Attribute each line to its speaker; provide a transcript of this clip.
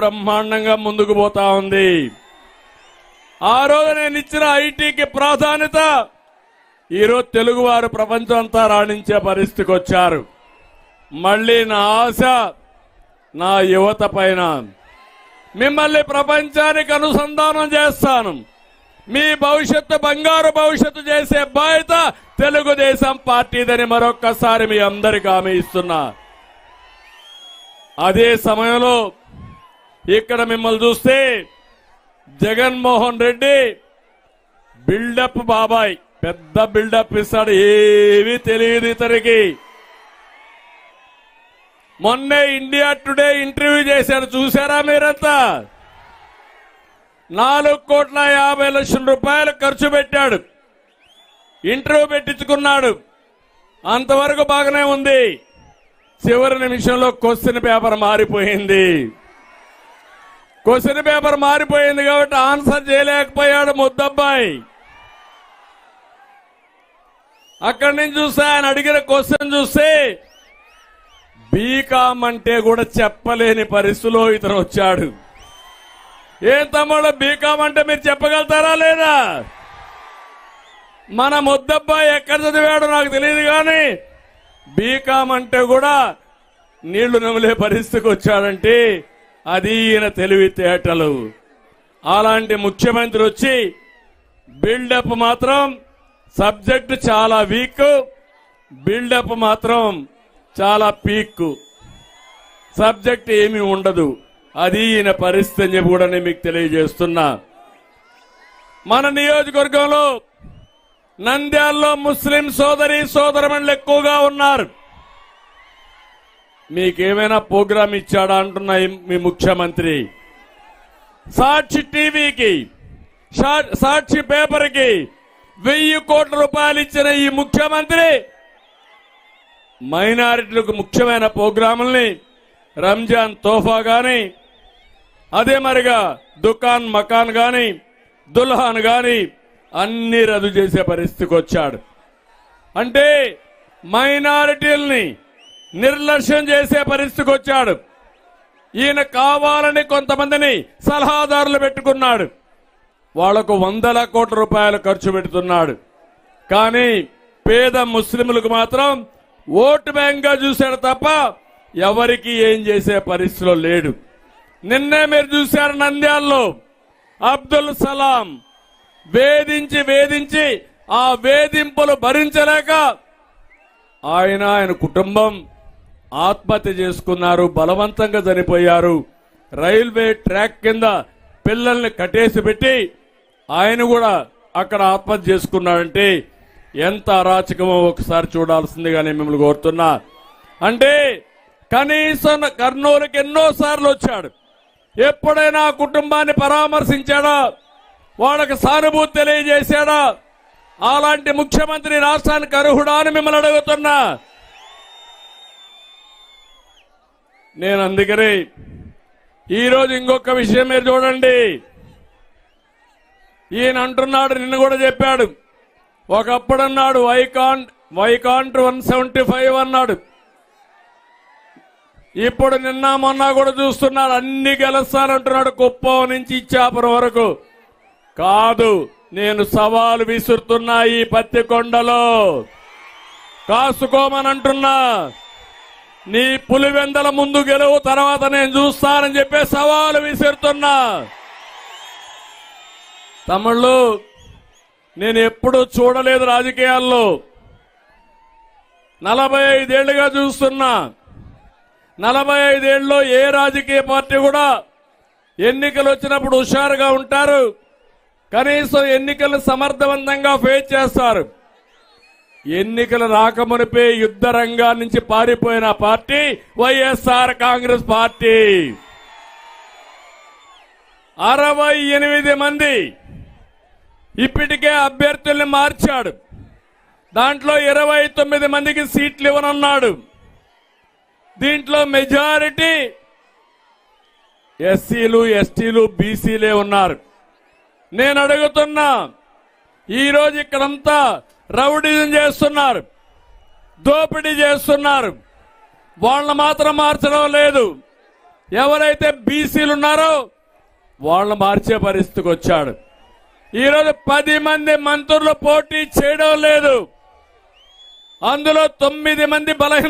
Speaker 1: బ్రహ్మాండంగా ముందుకు పోతా ఉంది. ఆ రోజు నేను ఇచ్చిన ఐటీకి ప్రాధాన్యత ఈరోజు తెలుగువారు ప్రపంచం అంతా రాణించే పరిస్థితికి వచ్చారు. మళ్ళీ నా ఆశ నా యువత పైన. మిమ్మల్ని ప్రపంచానికి అనుసంధానం చేస్తాను. మీ భవిష్యత్తు బంగారు భవిష్యత్తు చేసే బాధ్యత తెలుగుదేశం పార్టీదని మరొక్కసారి మీ అందరికి హామీ ఇస్తున్నా. అదే సమయంలో ఇక్కడ మిమ్మల్ని చూస్తే జగన్మోహన్ రెడ్డి బిల్డప్ బాబాయ్. పెద్ద బిల్డప్ ఇస్తాడు ఏవి తెలియదు ఇతనికి. మొన్నే ఇండియా టుడే ఇంటర్వ్యూ చేశారు చూసారా మీరంతా? నాలుగు కోట్ల యాభై లక్షల రూపాయలు ఖర్చు పెట్టాడు. ఇంటర్వ్యూ పెట్టించుకున్నాడు. అంతవరకు బాగానే ఉంది. చివరి నిమిషంలో క్వశ్చన్ పేపర్ మారిపోయింది. క్వశ్చన్ పేపర్ మారిపోయింది కాబట్టి ఆన్సర్ చేయలేకపోయాడు ముద్దబ్బాయి. అక్కడి నుంచి చూస్తే ఆయన అడిగిన క్వశ్చన్ చూస్తే బీకామ్ అంటే కూడా చెప్పలేని పరిస్థితిలో ఇతను వచ్చాడు. ఏం తమ్ముడు బీకామ్ అంటే మీరు చెప్పగలుగుతారా లేదా? మన ముద్దబ్బాయి ఎక్కడ చదివాడో నాకు తెలియదు కానీ బీకామ్ అంటే కూడా నీళ్ళు నమిలే పరిస్థితికి వచ్చాడంటే అది ఈయన తెలివితేటలు. అలాంటి ముఖ్యమంత్రి వచ్చి బిల్డప్ మాత్రం సబ్జెక్ట్ చాలా వీక్ బిల్డప్ మాత్రం చాలా పీక్. సబ్జెక్ట్ ఏమీ ఉండదు. అది ఈయన పరిస్థితి అని చెప్పి కూడా నేను మీకు తెలియజేస్తున్నా. మన నియోజకవర్గంలో నంద్యాలలో ముస్లిం సోదరి సోదరమణులు ఎక్కువగా ఉన్నారు. మీకేమైనా ప్రోగ్రాం ఇచ్చాడా అంటున్నా మీ ముఖ్యమంత్రి. సాక్షి టీవీకి సా- సాక్షి పేపర్కి వెయ్యి కోట్ల రూపాయలు ఇచ్చిన ఈ ముఖ్యమంత్రి. మైనారిటీలకు ముఖ్యమైన ప్రోగ్రాముల్ని రంజాన్ తోఫా గాని అదే మరిగా దుకాన్ మకాన్ గాని దుల్హాన్ గాని అన్ని రద్దు చేసే పరిస్థితికి వచ్చాడు. అంటే మైనారిటీల్ని నిర్లక్ష్యం చేసే పరిస్థితికి వచ్చాడు. ఈయన కావాలని కొంతమందిని సలహాదారులు పెట్టుకున్నాడు. వాళ్ళకు వందల కోట్ల రూపాయలు ఖర్చు పెడుతున్నాడు. కానీ పేద ముస్లింలకు మాత్రం ఓటు బ్యాంక్గా చూశాడు తప్ప ఎవరికి ఏం చేసే పరిస్థితిలో లేడు. నిన్నే మీరు చూశారు నంద్యాల్లో అబ్దుల్ సలాం వేధించి వేధించి ఆ వేధింపులు భరించలేక ఆయన ఆయన కుటుంబం ఆత్మహత్య చేసుకున్నారు బలవంతంగా చనిపోయారు. రైల్వే ట్రాక్ కింద పిల్లల్ని కట్టేసి పెట్టి ఆయన కూడా అక్కడ ఆత్మహత్య చేసుకున్నాడంటే ఎంత అరాచకమో ఒకసారి చూడాల్సిందిగా నేను మిమ్మల్ని కోరుతున్నా. అంటే కనీసం కర్నూలుకి ఎన్నో సార్లు వచ్చాడు. ఎప్పుడైనా కుటుంబాన్ని పరామర్శించాడా? వాళ్ళకి సానుభూతి తెలియజేశాడా? అలాంటి ముఖ్యమంత్రి రాష్ట్రానికి అర్హుడా అని మిమ్మల్ని అడుగుతున్నా. నేను అందుకని ఈరోజు ఇంకొక విషయం మీరు చూడండి. ఈయన అంటున్నాడు నిన్న కూడా చెప్పాడు. ఒకప్పుడు అన్నాడు vacant vacant one seventy five అన్నాడు. ఇప్పుడు నిన్న మొన్న కూడా చూస్తున్నాడు అన్ని గెలుస్తానంటున్నాడు కుప్పం నుంచి ఇచ్చాపురం వరకు. కాదు నేను సవాలు విసురుతున్నా ఈ పత్తికొండలో కాసుకోమని అంటున్నా. నీ పులివెందల ముందు గెలువు తర్వాత నేను చూస్తానని చెప్పే సవాలు విసిరుతున్నా. తమ్ముళ్ళు నేను ఎప్పుడూ చూడలేదు రాజకీయాల్లో. నలభై ఐదేళ్ళుగా చూస్తున్నా. నలభై ఐదేళ్ళలో ఏ రాజకీయ పార్టీ కూడా ఎన్నికలు వచ్చినప్పుడు హుషారుగా ఉంటారు. కనీసం ఎన్నికలు సమర్థవంతంగా ఫేస్ చేస్తారు. ఎన్నికలు రాకమునిపే యుద్ధ రంగా నుంచి పారిపోయిన పార్టీ వైఎస్ఆర్ కాంగ్రెస్ పార్టీ. అరవై ఎనిమిది మంది ఇప్పటికే అభ్యర్థుల్ని మార్చాడు. దాంట్లో ఇరవై తొమ్మిది మందికి సీట్లు ఇవ్వనున్నాడు. దీంట్లో మెజారిటీ ఎస్సీలు ఎస్టీలు బీసీలే ఉన్నారు. నేను అడుగుతున్నా ఈరోజు ఇక్కడంతా రౌడీజం చేస్తున్నారు. దోపిడీ చేస్తున్నారు. వాళ్ళని మాత్రం మార్చడం లేదు. ఎవరైతే బీసీలు ఉన్నారో వాళ్ళని మార్చే పరిస్థితికి వచ్చాడు. ఈరోజు పది మంది మంత్రులు పోటీ చేయడం లేదు. అందులో తొమ్మిది మంది బలహీన